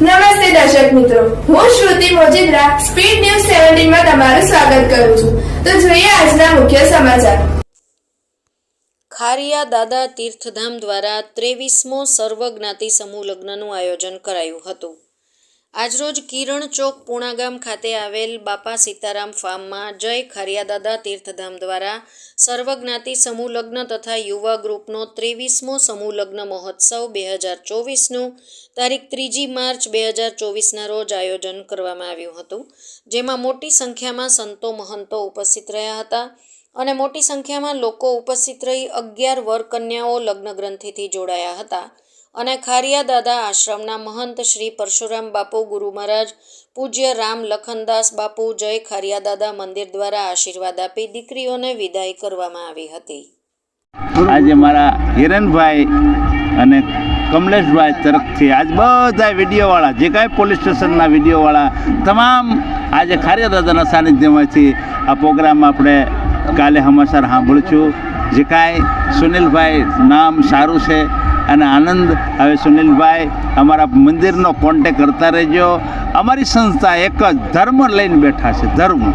નમસ્તે દર્શક મિત્રો. હું શ્રુતિ મોજીદ્રા, સ્પીડ ન્યૂઝ સેવન્ટીનમાં તમારું સ્વાગત કરું છું. તો જોઈએ આજના મુખ્ય સમાચાર. ખારિયા દાદા તીર્થધામ દ્વારા ત્રેવીસમો સર્વજ્ઞાતિ સમૂહ લગ્નનું આયોજન કરાયું હતું. આજરોજ કિરણ ચોક પૂણાગામ ખાતે આવેલ બાપા સીતારામ ફાર્મમાં જય ખરિયાદાદા તીર્થધામ દ્વારા સર્વજ્ઞાતિ સમૂહ લગ્ન તથા યુવા ગ્રુપનો ત્રેવીસમો સમૂહ લગ્ન મહોત્સવ બે હજાર ચોવીસનું તારીખ ત્રીજી માર્ચ બે હજાર ચોવીસના રોજ આયોજન કરવામાં આવ્યું હતું. જેમાં મોટી સંખ્યામાં સંતો મહંતો ઉપસ્થિત રહ્યા હતા અને મોટી સંખ્યામાં લોકો ઉપસ્થિત રહી અગિયાર વર કન્યાઓ લગ્ન ગ્રંથિથી જોડાયા હતા. અને ખારિયા દાદા આશ્રમના મહંત શ્રી પરશુરામ બાપુ, ગુરુ મહારાજ, પૂજ્ય રામ લખનદાસ બાપુ, જય ખારિયા દાદા મંદિર દ્વારા આશીર્વાદ આપી દીકરીઓને વિદાય કરવામાં આવી હતી. આજે મારા હિરણભાઈ અને કમલેશભાઈ તરફથી આજ બધા વિડીયોવાળા, જે કાંઈ પોલીસ સ્ટેશનના વિડીયોવાળા, તમામ આજે ખારિયા દાદાના સાનિધ્યમાંથી આ પ્રોગ્રામ આપણે કાલે હમાસર છું જે કાંઈ સુનિલભાઈ નામ સારું છે અને આનંદ હવે સુનિલભાઈ અમારા મંદિરનો કોન્ટેક કરતા રહેજો. અમારી સંસ્થા એક જ ધર્મ લઈને બેઠા છે, ધર્મ.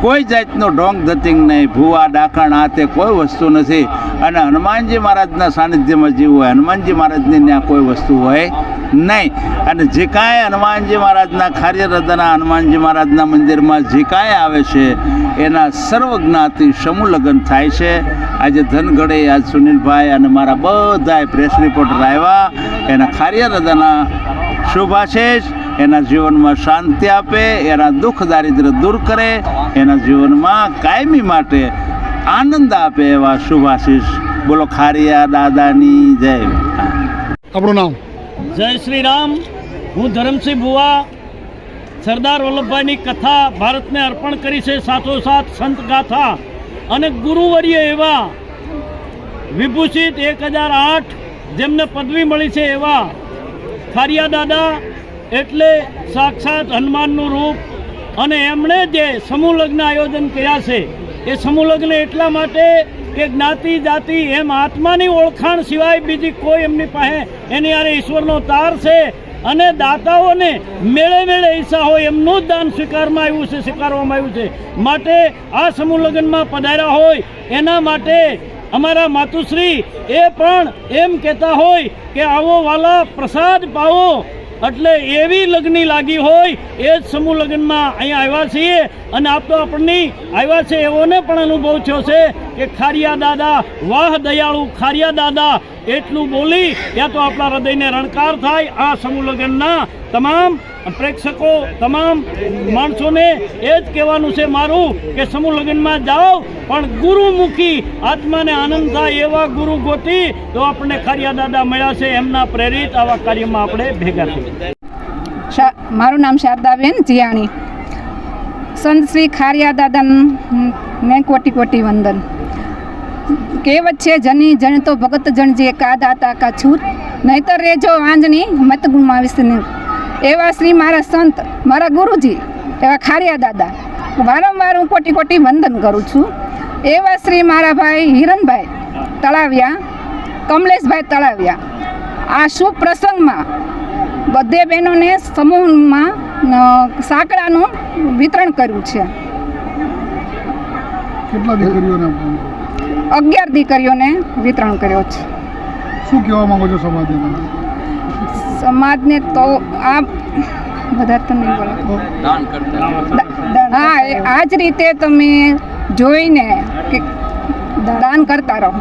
કોઈ જાતનો ઢોંગ ધતિંગ નહીં, ભૂવા, ડાકણ આ તે કોઈ વસ્તુ નથી. અને હનુમાનજી મહારાજના સાનિધ્યમાં જીવવું હોય, હનુમાનજી મહારાજની ત્યાં કોઈ વસ્તુ હોય નહીં. અને જે કાંઈ હનુમાનજી મહારાજના કાર્યરતના, હનુમાનજી મહારાજના મંદિરમાં જે કાંઈ આવે છે, એના સર્વજ્ઞાતિ સમૂહ થાય છે. આજે ધનગઢે આજ સુનિલભાઈ અને મારા બધાએ પ્રેસ રિપોર્ટર આવ્યા, એના કાર્યરતના શુભાશીષ એના જીવનમાં શાંતિ આપે એના દુઃખ દારિદ્ર દૂર કરે એના જીવનમાં કાયમી માટે આનંદ આપે એવા શુભાશીષ બોલો ખારિયા દાદાની જય. આપણું નામ? જય શ્રી રામ હું ધરમસિંહ ભુવા. સરદાર વલ્લભભાઈની કથા ભારતને અર્પણ કરી છે સાથોસાથ સંત ગાથા. અને ગુરુવર્ય એવા વિભૂષિત એક હજાર આઠ જેમને પદવી મળી છે એવા ખારિયા દાદા એટલે સાક્ષાત હનુમાનનું રૂપ અને એમણે જે સમૂહ લગ્ન આયોજન કર્યા છે, એ સમૂહ લગ્ન એટલા માટે કે જ્ઞાતિ જાતિ એમ આત્માની ઓળખાણ સિવાય બીજી કોઈ એમની પાસે એની આરે ઈશ્વરનો તાર છે અને દાતાઓને મેળે મેળે ઈચ્છા હોય એમનું જ દાન સ્વીકારમાં આવ્યું છે, સ્વીકારવામાં આવ્યું છે. માટે આ સમૂહ લગ્નમાં પધાર્યા હોય એના માટે અમારા માતુશ્રી એ પણ એમ કહેતા હોય કે આવો વાલા પ્રસાદ પાવો. એટલે એવી લગ્ની લાગી હોય, એ જ સમૂહ લગ્નમાં અહીંયા આવ્યા છીએ. અને આપ તો આપણની આવ્યા છે એવોને પણ અનુભવ થયો છે કે ખારિયા દાદા, વાહ દયાળુ ખારિયા દાદા, એટલું બોલી, ત્યાં તો આપણા હૃદયને રણકાર થાય આ સમૂહ લગ્નના તમામ પ્રેક્ષકો તમામ માણસોને એ જ કહેવાનું છે મારું કે સમૂહ લગ્નમાં જાઓ, પણ ગુરુમુખી આત્માને આનંદ થાય એવા ગુરુ ગોતી તો આપણને ખારિયા દાદા મળ્યા છે, એમના પ્રેરિત આવા કાર્યમાં આપણે ભેગા થઈ મારું નામ શારદાબેન જીયાણી. સંત શ્રી ખારિયા દાદાને કોટી કોટી વંદન. કહેવત છે, જની જણ તો ભગત જણજે કા દાતા કા છૂત. નહીતર રેજો આંજણી મત ગુમાવીશ એવા શ્રી મારા સંત મારા ગુરુજી એવા ખારિયા દાદા વારંવાર હું કોટી કોટી વંદન કરું છું. એવા શ્રી મારા ભાઈ હિરણભાઈ તળાવ્યા કમલેશભાઈ તળાવ્યા આ શુભ પ્રસંગમાં બધે બહેનોને સમૂહમાં સાંકળાનું વિતરણ કર્યું છે? અગિયાર દીકરીઓને વિતરણ કર્યો છે. શું કહેવા માંગો છો સમાજને? સમાજને તો આ બધા તમે બોલો. હા આ જ રીતે તમે જોઈને કે દાન કરતા રહો.